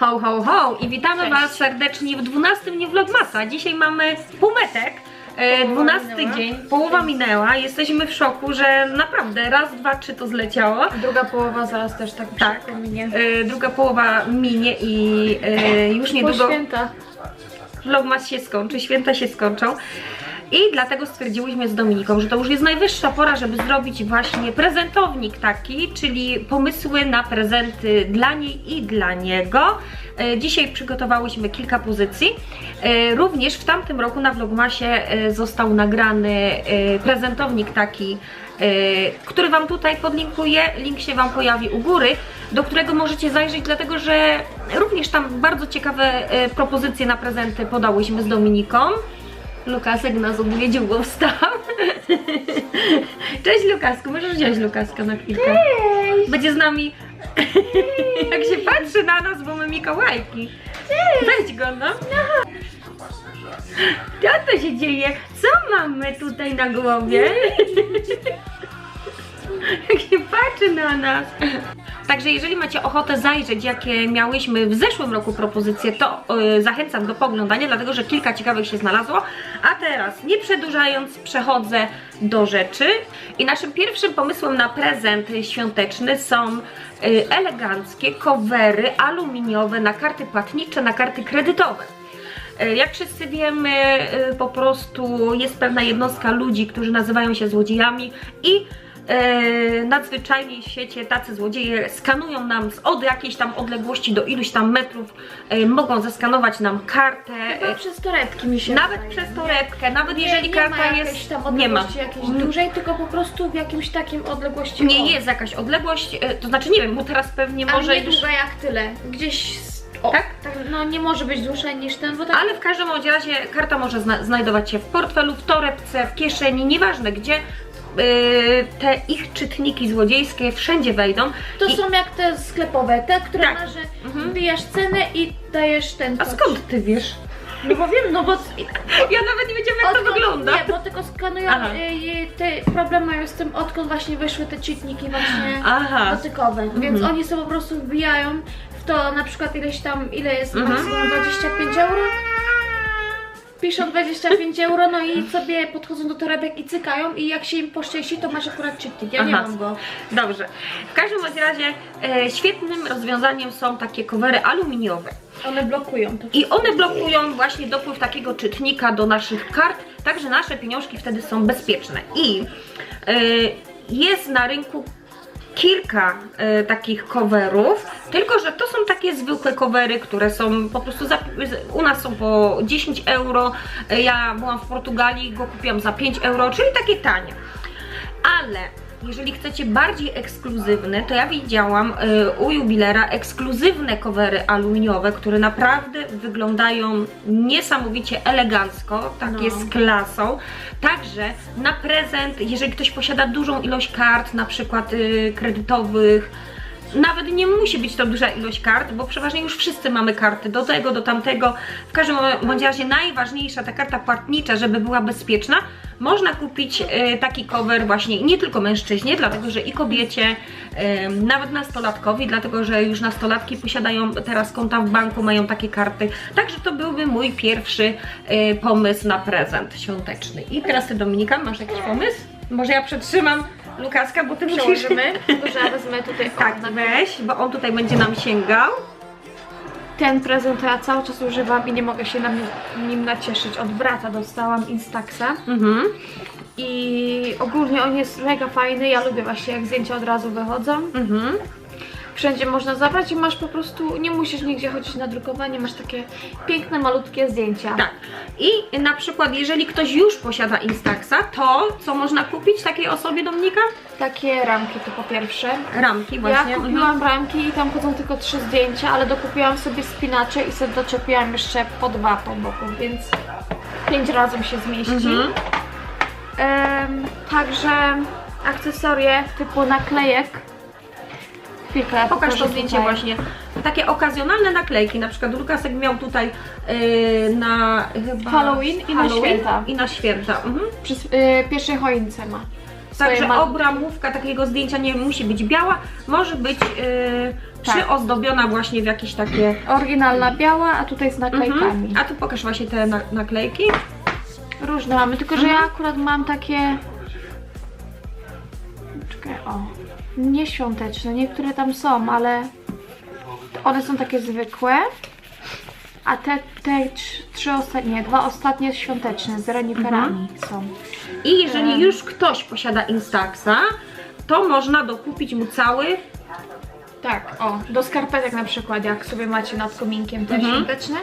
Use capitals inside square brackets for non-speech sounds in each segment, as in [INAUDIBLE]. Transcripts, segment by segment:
Ho, ho, ho! I witamy Cześć. Was serdecznie w 12 dniu Vlogmasa. Dzisiaj mamy półmetek. E, Połowa 12 minęła. dzień, połowa minęła. Jesteśmy w szoku, że naprawdę raz, dwa, trzy to zleciało. Druga połowa zaraz też tak, Tak. szybko minie. E, druga połowa minie i e, już Po niedługo święta. Vlogmas się skończy, święta się skończą. I dlatego stwierdziłyśmy z Dominiką, że to już jest najwyższa pora, żeby zrobić właśnie prezentownik taki, czyli pomysły na prezenty dla niej i dla niego. E, Dzisiaj przygotowałyśmy kilka pozycji. E, Również w tamtym roku na Vlogmasie e, został nagrany prezentownik taki, który Wam tutaj podlinkuję. Link się Wam pojawi u góry, do którego możecie zajrzeć, dlatego że również tam bardzo ciekawe propozycje na prezenty podałyśmy z Dominiką. Lukasek nas odwiedził, bo wstał. Cześć Lukasku, możesz wziąć Lukaska na chwilkę. Cześć! Będzie z nami, jak się patrzy na nas, bo my Mikołajki. Weź go, no. Co to się dzieje? Co mamy tutaj na głowie? [LAUGHS] Jak się patrzy na nas. Także jeżeli macie ochotę zajrzeć, jakie miałyśmy w zeszłym roku propozycje, to yy, zachęcam do poglądania, dlatego że kilka ciekawych się znalazło. A teraz, nie przedłużając, przechodzę do rzeczy. I naszym pierwszym pomysłem na prezent świąteczny są yy, eleganckie covery aluminiowe na karty płatnicze, na karty kredytowe. E, Jak wszyscy wiemy, e, po prostu jest pewna jednostka ludzi, którzy nazywają się złodziejami i e, nadzwyczajnie w świecie tacy złodzieje skanują nam z od jakiejś tam odległości do iluś tam metrów, e, mogą zeskanować nam kartę. Chyba e, przez torebki mi się Nawet wydaje. przez torebkę, nawet Nie, jeżeli nie karta ma jest. tam nie ma. jakiejś Mm. dłużej, tylko po prostu w jakimś takim odległości. Nie o. jest jakaś odległość, e, to znaczy nie wiem, bo teraz pewnie Ale może nie już. długa jak tyle. Gdzieś. O, Tak? No nie może być dłuższa niż ten, bo tak. Ale w każdym razie karta może zna znajdować się w portfelu, w torebce, w kieszeni, nieważne gdzie. Yy, te ich czytniki złodziejskie wszędzie wejdą. To I- są jak te sklepowe, te, które Tak. masz, że Mhm. wbijasz cenę i dajesz ten. A skąd ty wiesz? No bo wiem, no bo. [LAUGHS] Ja nawet nie wiedziałam jak to Odkąd- wygląda. Nie, bo tylko skanują. Y, y, te problem mają z tym, odkąd właśnie wyszły te czytniki właśnie [GASPS] Aha. dotykowe. Więc Mhm. oni sobie po prostu wbijają w to na przykład ileś tam, ile jest Mhm. maksimum 25 euro. Piszą 25 euro, no i sobie podchodzą do torebek i cykają i jak się im poszczęści, to masz akurat czytnik. Ja nie Aha. mam go. Dobrze. W każdym bądź razie e, świetnym rozwiązaniem są takie covery aluminiowe. One blokują to. I one blokują właśnie dopływ takiego czytnika do naszych kart, tak że nasze pieniążki wtedy są bezpieczne. I y, jest na rynku kilka y, takich coverów, tylko że to są takie zwykłe covery, które są po prostu za, u nas są po 10 euro. Y, Ja byłam w Portugalii, go kupiłam za 5 euro, czyli takie tanie. Ale jeżeli chcecie bardziej ekskluzywne, to ja widziałam y, u jubilera ekskluzywne covery aluminiowe, które naprawdę wyglądają niesamowicie elegancko, takie No. z klasą. Także na prezent, jeżeli ktoś posiada dużą ilość kart, na przykład y, kredytowych, nawet nie musi być to duża ilość kart, bo przeważnie już wszyscy mamy karty do tego, do tamtego. W każdym bądź razie najważniejsza ta karta płatnicza, żeby była bezpieczna, można kupić e, taki cover właśnie nie tylko mężczyźnie, dlatego że i kobiecie, nawet nastolatkowi, dlatego że już nastolatki posiadają teraz konta w banku, mają takie karty. Także to byłby mój pierwszy e, pomysł na prezent świąteczny. I teraz ty Dominika, masz jakiś pomysł? Może ja przetrzymam Lukaska, bo ty musisz... Przełożymy, tylko że ja wezmę tutaj o, [LAUGHS] Tak, na- weź, bo on tutaj będzie nam sięgał. Ten prezent ja cały czas używam i nie mogę się na nim, nim nacieszyć. Od brata dostałam Instaxa Mhm. i ogólnie on jest mega fajny. Ja lubię właśnie jak zdjęcia od razu wychodzą. Mhm. Wszędzie można zabrać i masz po prostu, nie musisz nigdzie chodzić na drukowanie, masz takie piękne, malutkie zdjęcia. Tak. I na przykład, jeżeli ktoś już posiada Instaxa, to co można kupić takiej osobie Dominika? Takie ramki to po pierwsze. Ramki właśnie. Ja mhm. kupiłam ramki i tam chodzą tylko trzy zdjęcia, ale dokupiłam sobie spinacze i sobie doczepiłam jeszcze po dwa po boku, więc pięć razem się zmieści. Mhm. Em, także akcesorie typu naklejek. Chwilkę, ja Pokaż to zdjęcie tutaj. właśnie. takie okazjonalne naklejki, na przykład Lukasek miał tutaj y, na chyba Halloween i na święta. I na święta. Mhm. Przy y, pierwszej choince ma. Także ma- obramówka takiego zdjęcia nie musi być biała, może być y, Tak. przyozdobiona właśnie w jakieś takie... Oryginalna biała, a tutaj z naklejkami. Mhm. A tu pokaż właśnie te na, naklejki. Różne mamy, tylko że ja akurat mam takie. Czekaj, o. Nieświąteczne, niektóre tam są, ale one są takie zwykłe. A te, te trz- trzy ostatnie, dwa ostatnie świąteczne z reniferami są. I jeżeli już ktoś posiada Instaxa, to można dokupić mu cały Tak, o, do skarpetek na przykład, jak sobie macie nad kominkiem te Mhm. świąteczne,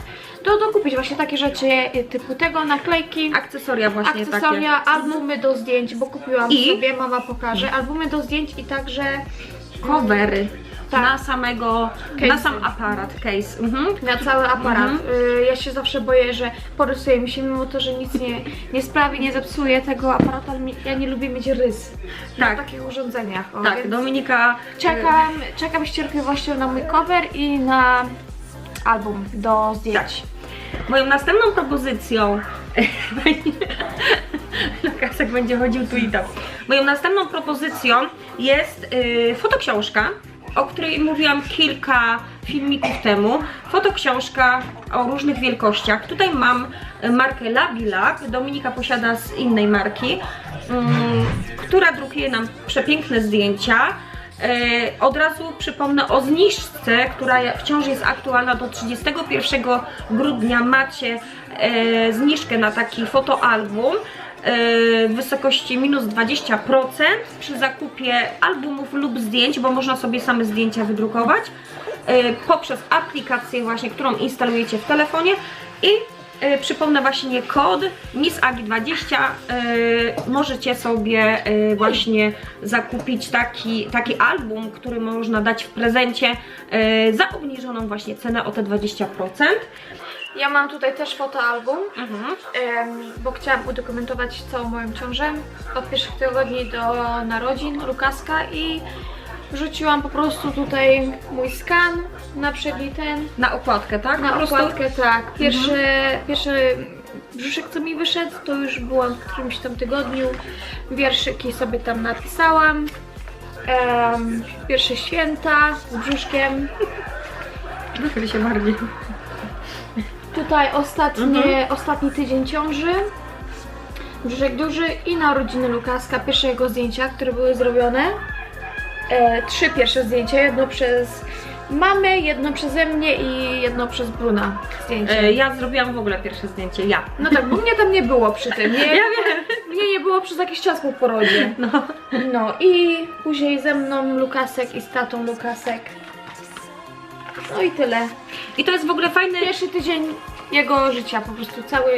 to dokupić właśnie takie rzeczy y, typu tego, naklejki, akcesoria właśnie akcesoria, takie. albumy do zdjęć, bo kupiłam I? sobie, mama pokaże, albumy do zdjęć i także Covery. Tak. Na samego, na Case'y. sam aparat, case. Mhm. na cały aparat. Mhm. Y, Ja się zawsze boję, że porysuje mi się, mimo to, że nic nie, nie sprawi, nie zepsuje tego aparatu, ale mi- ja nie lubię mieć rys Tak. na takich urządzeniach. O, Tak, więc Dominika. czekam, czekam z cierpliwością na mój cover i na album do zdjęć. Tak. Moją następną propozycją. [LAUGHS] Lukasek będzie chodził tu i tam. Moją następną propozycją jest y, fotoksiążka, o której mówiłam kilka filmików temu. Fotoksiążka o różnych wielkościach. Tutaj mam y, markę Labilab. Dominika posiada z innej marki, mm, która drukuje nam przepiękne zdjęcia. E, Od razu przypomnę o zniżce, która wciąż jest aktualna do 31 grudnia. Macie e, zniżkę na taki fotoalbum e, w wysokości minus 20% przy zakupie albumów lub zdjęć, bo można sobie same zdjęcia wydrukować e, poprzez aplikację właśnie, którą instalujecie w telefonie i e, przypomnę właśnie kod MISAGI20 e, możecie sobie e, właśnie zakupić taki, taki album, który można dać w prezencie e, za obniżoną właśnie cenę o te 20%. Ja mam tutaj też fotoalbum, Mhm. bo chciałam udokumentować całą moją ciążę od pierwszych tygodni do narodzin Lukaska i wrzuciłam po prostu tutaj mój skan na ten Na okładkę, tak? Na okładkę, tak. Pierwszy, pierwszy brzuszek, co mi wyszedł, to już byłam w którymś tam tygodniu. Wierszyki sobie tam napisałam. Em, pierwsze święta z brzuszkiem. Wychyl się bardziej. Tutaj ostatnie, ostatni tydzień ciąży. Brzuszek duży i narodziny Lukaska, pierwsze jego zdjęcia, które były zrobione. E, trzy pierwsze zdjęcia, jedno przez mamę, jedno przeze mnie i jedno przez Bruna zdjęcie. E, ja zrobiłam w ogóle pierwsze zdjęcie, ja. No tak, bo mnie tam nie było przy tym. Nie, [LAUGHS] Ja wiem. mnie nie było przez jakiś czas po porodzie. No. No i później ze mną Lukasek i z tatą Lukasek. No i tyle. I to jest w ogóle fajny... Pierwszy tydzień jego życia, po prostu cały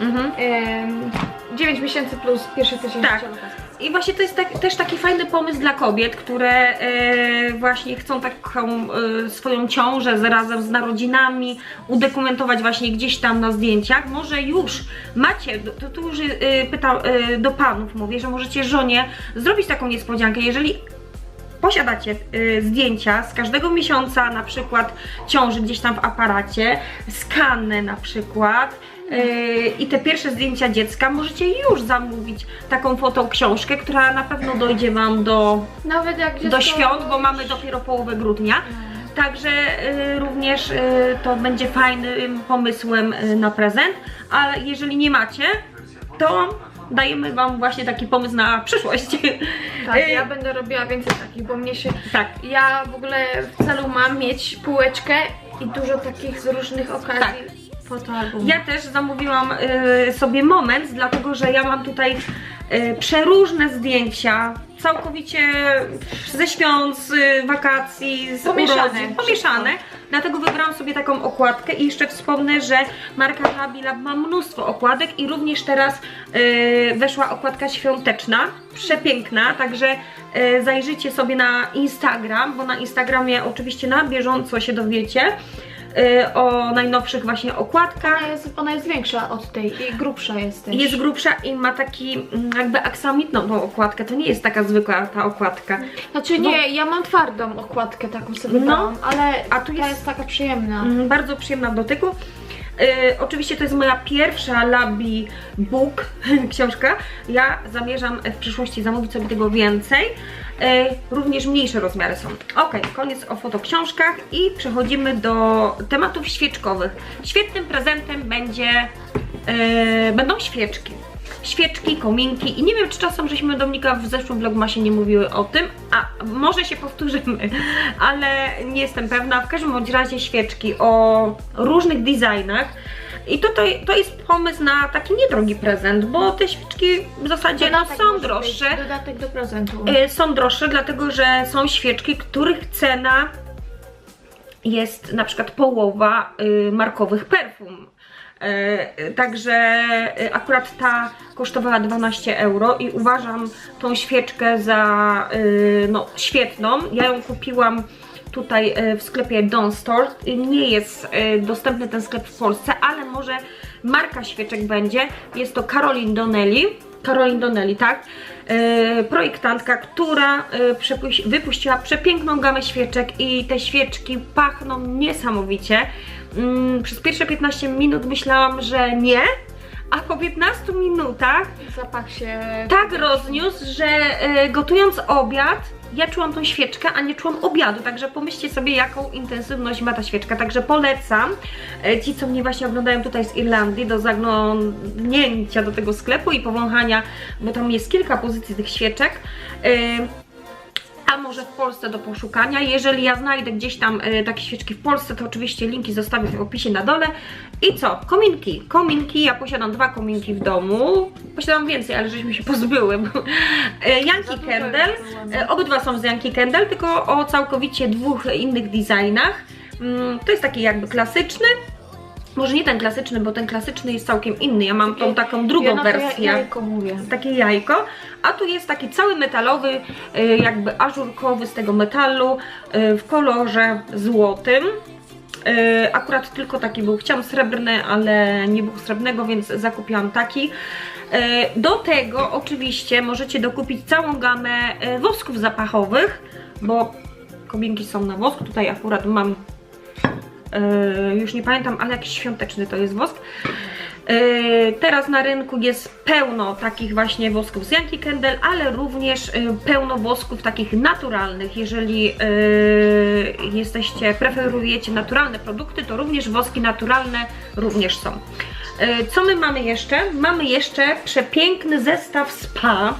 Mhm. em, 9 miesięcy plus pierwszy tydzień Tak. życia. I właśnie to jest tak, też taki fajny pomysł dla kobiet, które e, właśnie chcą taką e, swoją ciążę z, razem z narodzinami udokumentować właśnie gdzieś tam na zdjęciach. Może już macie, to tu już e, pytam do panów, mówię, że możecie żonie zrobić taką niespodziankę, jeżeli posiadacie y, zdjęcia z każdego miesiąca, na przykład ciąży gdzieś tam w aparacie, skany na przykład y, i te pierwsze zdjęcia dziecka, możecie już zamówić taką fotoksiążkę, która na pewno dojdzie Wam do, do świąt, bo mamy dopiero połowę grudnia. Także y, również y, to będzie fajnym pomysłem na prezent, ale jeżeli nie macie, to dajemy Wam właśnie taki pomysł na przyszłość. Tak, Y, ja będę robiła więcej takich, bo mnie się... tak. Ja w ogóle w celu mam mieć półeczkę i dużo takich z różnych okazji Tak. Ja też zamówiłam y, sobie moment, dlatego że ja mam tutaj y, przeróżne zdjęcia, całkowicie ze świąt, z wakacji, z Pomieszane urodzin, pomieszane. Dlatego wybrałam sobie taką okładkę i jeszcze wspomnę, że marka Rabilab ma mnóstwo okładek i również teraz y, weszła okładka świąteczna, przepiękna, także y, zajrzyjcie sobie na Instagram, bo na Instagramie oczywiście na bieżąco się dowiecie o najnowszych właśnie okładkach. Ona jest, ona jest większa od tej i grubsza jest też. Jest grubsza i ma taki mm, jakby aksamitną okładkę. To nie jest taka zwykła ta okładka. Znaczy nie, ja mam twardą okładkę taką sobie No. dałam, ale A tu ta jest- jest taka przyjemna. Mm, Bardzo przyjemna w dotyku. Y, oczywiście to jest moja pierwsza Labi Book [LAUGHS] książka. Ja zamierzam w przyszłości zamówić sobie tego więcej. Y, również mniejsze rozmiary są. Ok, koniec o fotoksiążkach i przechodzimy do tematów świeczkowych. Świetnym prezentem będzie, y, będą świeczki. Świeczki, kominki i nie wiem czy czasem żeśmy Dominika w zeszłym vlogmasie nie mówiły o tym, a może się powtórzymy, [LAUGHS] ale nie jestem pewna. W każdym bądź razie świeczki o różnych designach. I to, to, to jest pomysł na taki niedrogi prezent, bo te świeczki w zasadzie no, są być, droższe. Dodatek do prezentu. Y, Są droższe, dlatego że są świeczki, których cena jest na przykład połowa y, markowych perfum. Y, Także y, akurat ta kosztowała 12 euro i uważam tą świeczkę za y, no, świetną. Ja ją kupiłam tutaj w sklepie Dawn Store. Nie jest dostępny ten sklep w Polsce, ale może marka świeczek będzie. Jest to Caroline Donnelly. Caroline Donnelly, tak? Projektantka, która wypuściła przepiękną gamę świeczek i te świeczki pachną niesamowicie. Mm, przez pierwsze 15 minut myślałam, że nie, a po 15 minutach Zapach się... tak rozniósł, że e, gotując obiad, ja czułam tą świeczkę, a nie czułam obiadu, także pomyślcie sobie, jaką intensywność ma ta świeczka. Także polecam e, ci, co mnie właśnie oglądają tutaj z Irlandii, do zaglądnięcia do tego sklepu i powąchania, bo tam jest kilka pozycji tych świeczek. E, a może w Polsce do poszukania. Jeżeli ja znajdę gdzieś tam e, takie świeczki w Polsce, to oczywiście linki zostawię w opisie na dole. I co? Kominki. Kominki, ja posiadam dwa kominki w domu. Posiadam więcej, ale żeśmy się pozbyły. E, Yankee dużo Candle. E, Obydwa są z Yankee Candle, tylko o całkowicie dwóch innych designach. Mm, To jest taki jakby klasyczny. Może nie ten klasyczny, bo ten klasyczny jest całkiem inny. Ja mam tą taką drugą ja wersję Ja, jajko mówię. takie jajko, a tu jest taki cały metalowy, y, jakby ażurkowy z tego metalu y, w kolorze złotym. Y, Akurat tylko taki był, chciałam srebrny, ale nie było srebrnego, więc zakupiłam taki. Do tego oczywiście możecie dokupić całą gamę wosków zapachowych, bo kominki są na wosku, tutaj akurat mam już nie pamiętam, ale jakiś świąteczny to jest wosk. Yy, teraz na rynku jest pełno takich właśnie wosków z Yankee Candle, ale również yy, pełno wosków takich naturalnych. Jeżeli jesteście, preferujecie naturalne produkty, to również woski naturalne również są. Co my mamy jeszcze? Mamy jeszcze przepiękny zestaw spa.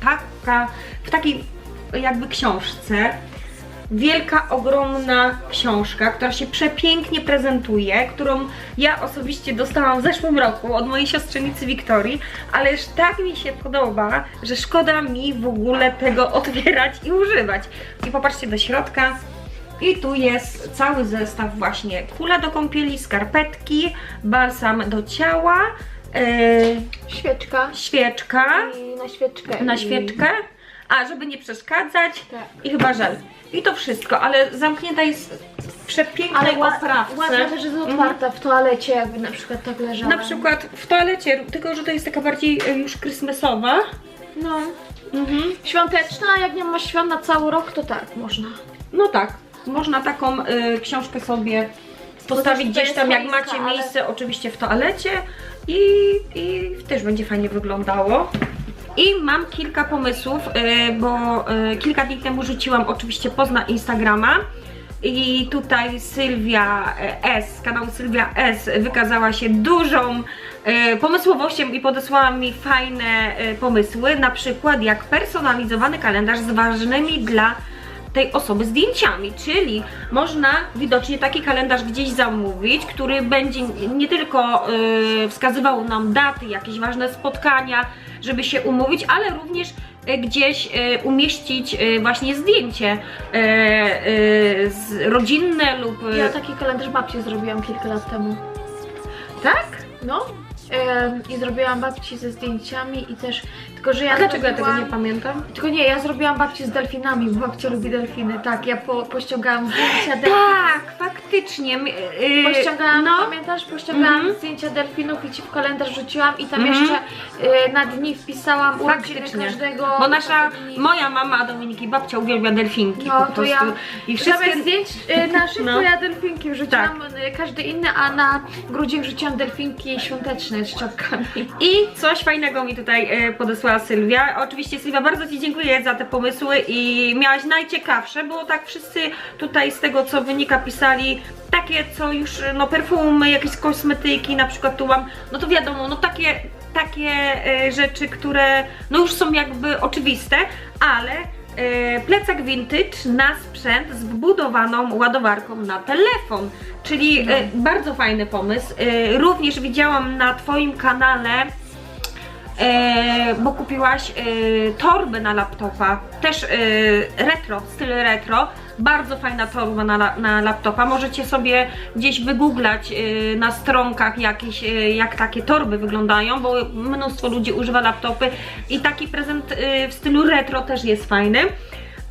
Taka, w takiej jakby książce wielka, ogromna książka, która się przepięknie prezentuje, którą ja osobiście dostałam w zeszłym roku od mojej siostrzenicy Wiktorii, ale już tak mi się podoba, że szkoda mi w ogóle tego otwierać i używać. I popatrzcie do środka. I tu jest cały zestaw właśnie kula do kąpieli, skarpetki, balsam do ciała, yy, Świeczka. świeczka I na świeczkę. na świeczkę, a żeby nie przeszkadzać Tak. i chyba żel. I to wszystko, ale zamknięta jest w przepięknej Ale oprawce. ładna też jest otwarta w toalecie, jakby na przykład tak leżała. Na przykład w toalecie, tylko że to jest taka bardziej już krysmesowa. No. Mhm. Świąteczna, a jak nie ma świąt na cały rok, to tak, można. No tak, można taką y, książkę sobie postawić gdzieś tam, jak macie ale- miejsce, oczywiście w toalecie i, i też będzie fajnie wyglądało. I mam kilka pomysłów, y, bo y, kilka dni temu rzuciłam oczywiście post na Instagrama i tutaj Sylwia e, S, kanał Sylwia S wykazała się dużą pomysłowością i podesłała mi fajne pomysły, na przykład jak personalizowany kalendarz z ważnymi dla tej osoby zdjęciami, czyli można widocznie taki kalendarz gdzieś zamówić, który będzie nie tylko y, wskazywał nam daty, jakieś ważne spotkania, żeby się umówić, ale również y, gdzieś y, umieścić y, właśnie zdjęcie rodzinne lub... Ja taki kalendarz babci zrobiłam kilka lat temu. Tak? No, i zrobiłam babci ze zdjęciami i też, tylko że ja A dlaczego ja tego nie pamiętam? Tylko nie, ja zrobiłam babci z delfinami, bo babcia lubi delfiny, tak, ja po, pościągałam zdjęcia delfinów. Tak, faktycznie. Yy, Pościągałam, no, pamiętasz? Pościągałam Mhm. zdjęcia delfinów i ci w kalendarz rzuciłam i tam Mhm. jeszcze y, na dni wpisałam urodziny Faktycznie. każdego. Bo nasza, dni. moja mama Dominiki babcia uwielbia delfinki No, po to ja. I wszystkie... Zamiast zdjęć y, naszych No. to ja delfinki wrzuciłam, y, każdy inny, a na grudzień wrzuciłam delfinki świąteczne z czapkami. I coś fajnego mi tutaj e, podesłała Sylwia. Oczywiście Sylwia, bardzo Ci dziękuję za te pomysły i miałaś najciekawsze, bo tak wszyscy tutaj z tego co wynika pisali takie co już, no perfumy, jakieś kosmetyki, na przykład tu mam, no to wiadomo, no takie, takie e, rzeczy, które no już są jakby oczywiste, ale e, plecak vintage na sprzęt z wbudowaną ładowarką na telefon. Czyli e, bardzo fajny pomysł. Również widziałam na Twoim kanale bo kupiłaś e, torby na laptopa, też e, retro, styl retro, bardzo fajna torba na, na laptopa, możecie sobie gdzieś wygooglać e, na stronkach jakieś, e, jak takie torby wyglądają, bo mnóstwo ludzi używa laptopy i taki prezent e, w stylu retro też jest fajny.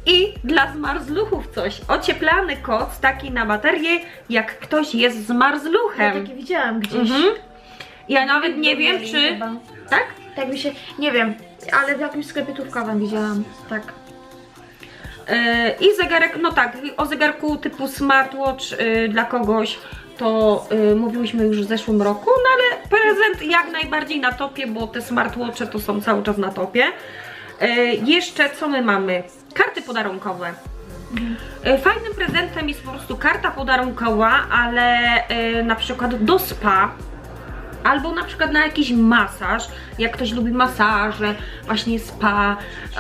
I dla zmarzluchów coś, ocieplany koc taki na baterię, jak ktoś jest Ja zmarzluchem. takie widziałam gdzieś. Mhm. Ja nawet nie wiem czy... chyba. Tak? Tak mi się, nie wiem, ale w jakimś sklepie tuwkowym widziałam, tak. Yy, I zegarek, no tak, o zegarku typu smartwatch yy, dla kogoś to yy, mówiłyśmy już w zeszłym roku, no ale prezent jak najbardziej na topie, bo te smartwatche to są cały czas na topie. Jeszcze co my mamy? Karty podarunkowe. Fajnym prezentem jest po prostu karta podarunkowa, ale na przykład do spa albo na przykład na jakiś masaż, jak ktoś lubi masaże, właśnie spa.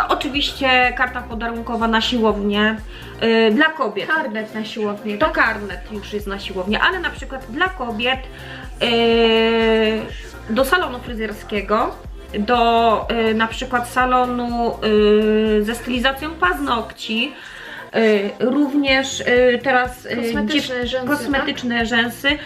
Oczywiście karta podarunkowa na siłownię yy, dla kobiet. Karnet na siłownię. To karnet już jest na siłownię, ale na przykład dla kobiet yy, do salonu fryzjerskiego, do yy, na przykład salonu yy, ze stylizacją paznokci, yy, również yy, teraz yy, Kosmetyczne rzęsy, kosmetyczne rzęsy, yy,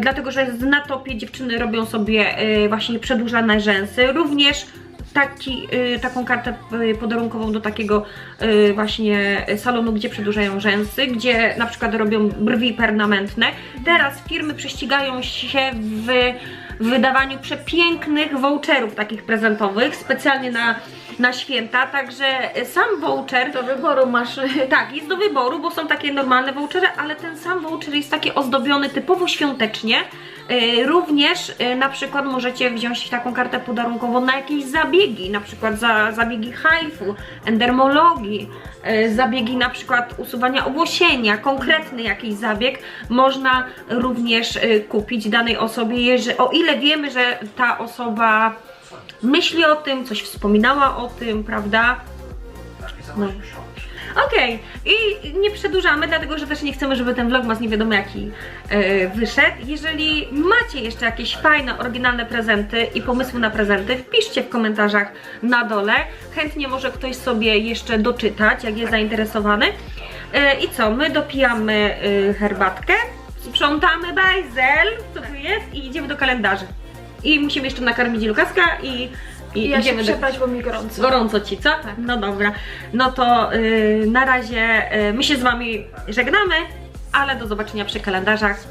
dlatego że na topie dziewczyny robią sobie yy, właśnie przedłużane rzęsy, również taki, y, taką kartę y, podarunkową do takiego y, właśnie salonu, gdzie przedłużają rzęsy, gdzie na przykład robią brwi permanentne. Teraz firmy prześcigają się w wydawaniu przepięknych voucherów takich prezentowych, specjalnie na, na święta, także sam voucher Do wyboru masz. [LAUGHS] tak, jest do wyboru, bo są takie normalne vouchery, ale ten sam voucher jest taki ozdobiony typowo świątecznie. Yy, również yy, na przykład możecie wziąć taką kartę podarunkową na jakieś zabiegi, na przykład za zabiegi hajfu, endermologii, yy, zabiegi na przykład usuwania owłosienia, konkretny jakiś zabieg można również kupić danej osobie, jeżeli, o ile wiemy, że ta osoba myśli o tym, coś wspominała o tym, prawda? No. Okej, i nie przedłużamy, dlatego że też nie chcemy, żeby ten vlogmas nie wiadomo jaki e, wyszedł. Jeżeli macie jeszcze jakieś fajne, oryginalne prezenty i pomysły na prezenty, wpiszcie w komentarzach na dole. Chętnie może ktoś sobie jeszcze doczytać, jak jest zainteresowany. E, I co, my dopijamy e, herbatkę, sprzątamy bajzel, co tu jest i idziemy do kalendarzy. I musimy jeszcze nakarmić Lukaska i, i ja się idziemy do... przebrać, bo mi gorąco. Gorąco ci, co? No dobra. No to yy, na razie yy, my się z Wami żegnamy, ale do zobaczenia przy kalendarzach.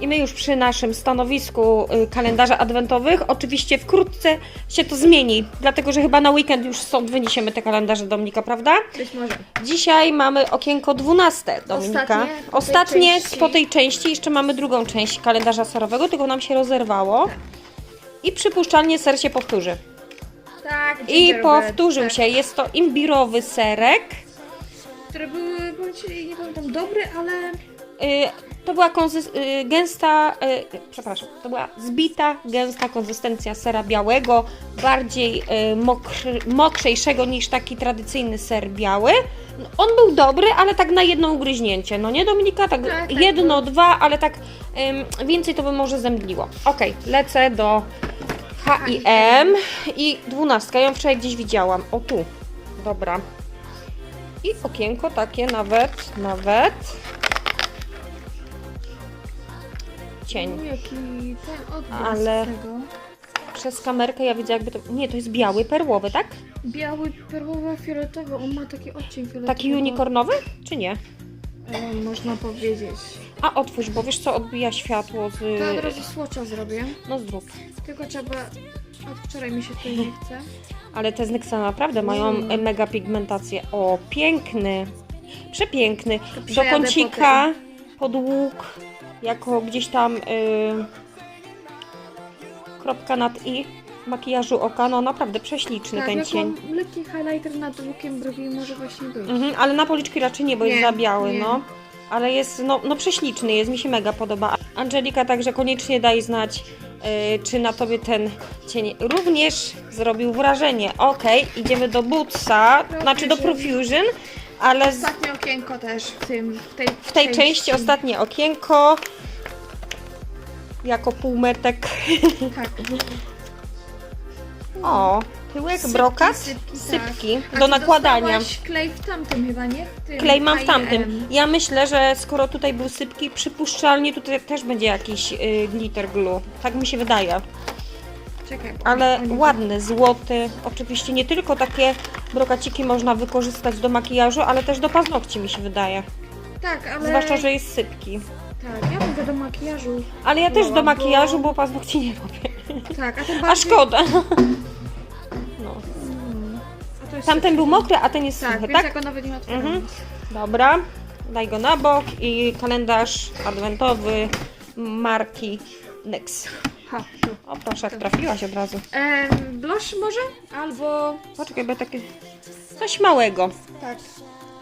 I my już przy naszym stanowisku y, kalendarza adwentowych. Oczywiście wkrótce się to zmieni, dlatego że chyba na weekend już stąd wyniesiemy te kalendarze Dominika, prawda? Być może. Dzisiaj mamy okienko 12 Dominika. Ostatnie po tej Ostatnie części. po tej części. Jeszcze mamy drugą część kalendarza serowego, tylko nam się rozerwało. I przypuszczalnie ser się powtórzy. Tak, I gingerbread, powtórzył tak. się, jest to imbirowy serek. Które były, powiem ci, nie pamiętam, dobre, ale... Y, to była y, gęsta, y, przepraszam, to była zbita, gęsta konsystencja sera białego, bardziej y, mokry, mokrzejszego niż taki tradycyjny ser biały. No, On był dobry, ale tak na jedno ugryźnięcie, no nie Dominika? Tak, Tak, tak, jedno, dwa, ale tak ym, więcej to by może zemdliło. Okej, lecę do H&M i dwunastka, ja ją wczoraj gdzieś widziałam, o tu, dobra. I okienko takie nawet, nawet cień. Jaki ten Ale- tego. Przez kamerkę ja widzę jakby to... Nie, to jest biały, perłowy, tak? Biały, perłowy, fioletowy. On ma taki odcień fioletowy. Taki unicornowy, czy nie? E, można powiedzieć. A otwórz, bo wiesz co, odbija światło z... To od razu słocza zrobię. No zrób. Tylko trzeba... Od wczoraj mi się tutaj nie chce. Ale te Znyxa naprawdę mają Mm. mega pigmentację. O, piękny. Przepiękny. Do przejadę kącika, pod łuk, jako gdzieś tam y, kropka nad i makijażu oka. No naprawdę prześliczny tak, ten jako cień. lekki highlighter nad łukiem brwi może właśnie być. Mhm, ale na policzki raczej nie, bo jest Nie, za biały, nie. no. Ale jest, no, no prześliczny jest, mi się mega podoba. Angelika także koniecznie daj znać, y, czy na tobie ten cień również zrobił wrażenie. Okej, idziemy do Bootsa, znaczy do Profusion, ale z, Ostatnie okienko też w tym, w tej, w tej części ostatnie okienko, jako półmetek. Tak. O, tyłek, Sypki, brokat, sypki, tak. sypki A do nakładania. klej w tamtym chyba, nie? W tym Klej mam w tamtym. Ja myślę, że skoro tutaj był sypki, przypuszczalnie tutaj też będzie jakiś y, glitter glue. Tak mi się wydaje. Czekaj, Ale ładny, złoty. Oczywiście nie tylko takie brokaciki można wykorzystać do makijażu, ale też do paznokci mi się wydaje. Tak, ale... Zwłaszcza, że jest sypki. Tak, ja mówię do makijażu. Ale ja też do Wolałam, bo- makijażu, bo paznokci nie robię. Tak, a ten A bardziej... szkoda. No. Jest Tamten był mokry, a ten jest Tak, suchy, tak? ja go nawet nie otwieram. Mhm. Dobra, daj go na bok i kalendarz adwentowy marki NYX. Ha, tu. O proszę, jak trafiłaś od razu. Em, blush może? Albo... Poczekaj, bo takie coś małego. Tak.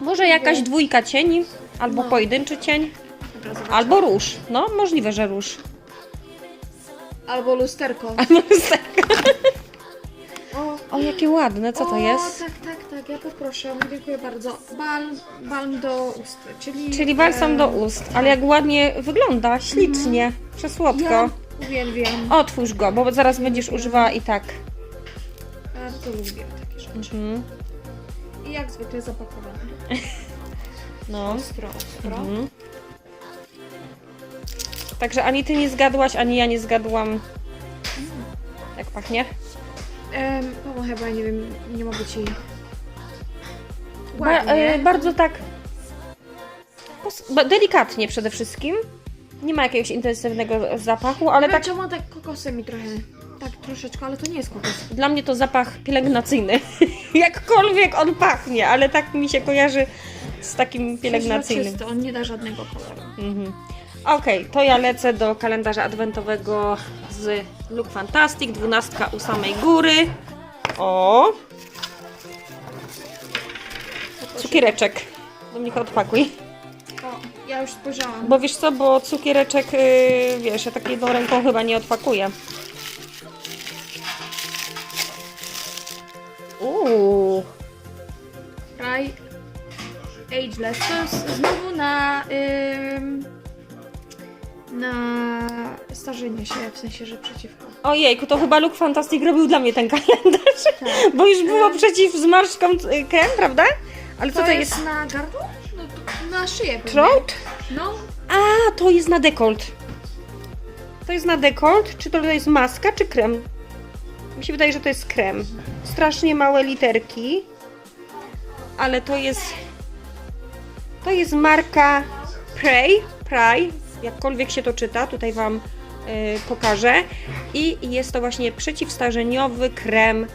Może jakaś dwójka cieni, albo No. pojedynczy cień, Dobra, zobaczę. albo róż. No, możliwe, że róż. Albo lusterko. Albo lusterka. [LAUGHS] O, O, jakie ładne, co to jest? tak, tak, tak, ja poproszę. Dziękuję bardzo. Balm, balm do ust, czyli... Czyli balsam do em, ust, ale jak ładnie wygląda, ślicznie, przesłodko. Ja uwielbiam. Otwórz go, bo zaraz będziesz używała i tak. Bardzo lubię takie rzeczy. Mhm. I jak zwykle zapakowane. [LAUGHS] No. Ostro, ostro. Mhm. Także ani ty nie zgadłaś, ani ja nie zgadłam. Jak pachnie? Em, Paweł chyba, nie wiem, nie mogę ci... Ba- Ładnie. e, bardzo tak. pos- ba- Delikatnie przede wszystkim. Nie ma jakiegoś intensywnego zapachu, ale Ale tak czemu tak kokosem mi trochę... Tak troszeczkę, ale to nie jest kokos. dla mnie to zapach pielęgnacyjny. [LAUGHS] Jakkolwiek on pachnie, ale tak mi się kojarzy z takim pielęgnacyjnym. Przezroczysty, on nie da żadnego koloru. Mhm. Okej, to ja lecę do kalendarza adwentowego z Look Fantastic, 12 u samej góry. O! Cukiereczek. Dominika, odpakuj. O, ja już spojrzałam. Bo wiesz co, bo cukiereczek, yy, wiesz, ja tak jedną ręką chyba nie odpakuję. Uuu, Cry Ageless. To jest znowu na... Ym, na starzenie się, w sensie, że przeciwko. ojejku, to chyba Look Fantastic robił dla mnie ten kalendarz, Tak. [LAUGHS] bo już było przeciw zmarszczkom y, krem, prawda? Ale co To, to jest, jest? na gardło? No, to na szyję. Throat? No, A, to jest na dekolt. To jest na dekolt? Czy to jest maska, czy krem? Mi się wydaje, że to jest krem. Strasznie małe literki. Ale to jest... To jest marka Prey. Prey, jakkolwiek się to czyta. Tutaj Wam y, pokażę. I jest to właśnie przeciwstarzeniowy krem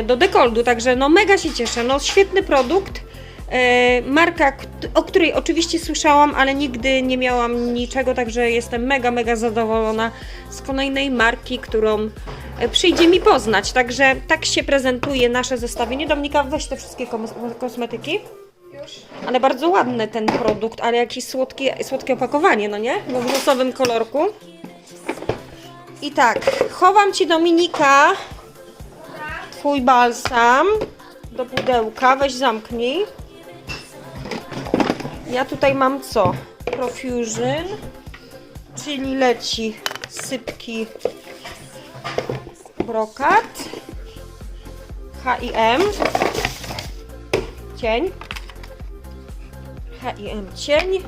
y, do dekoldu. Także no mega się cieszę. No świetny produkt. E, Marka, o której oczywiście słyszałam, ale nigdy nie miałam niczego, także jestem mega, mega zadowolona z kolejnej marki, którą przyjdzie mi poznać. Także tak się prezentuje nasze zestawienie. Dominika, weź te wszystkie kosmetyki. Ale bardzo ładny ten produkt, ale jakieś słodkie, słodkie opakowanie, no nie? W brusowym kolorku. I tak, chowam Ci Dominika Twój balsam do pudełka, weź zamknij. Ja tutaj mam co? Profusion, czyli leci sypki brokat, H&M, cień, H&M cień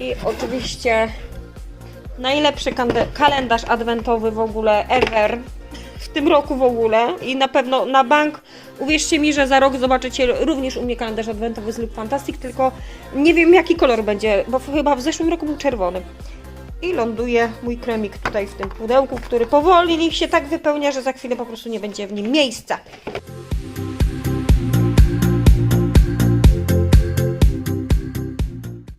i oczywiście Najlepszy kalendarz adwentowy w ogóle ever. W tym roku w ogóle i na pewno na bank. Uwierzcie mi, że za rok zobaczycie również u mnie kalendarz adwentowy z Look Fantastic, tylko nie wiem jaki kolor będzie, bo chyba w zeszłym roku był czerwony. I ląduje mój kremik tutaj w tym pudełku, który powoli się tak wypełnia, że za chwilę po prostu nie będzie w nim miejsca.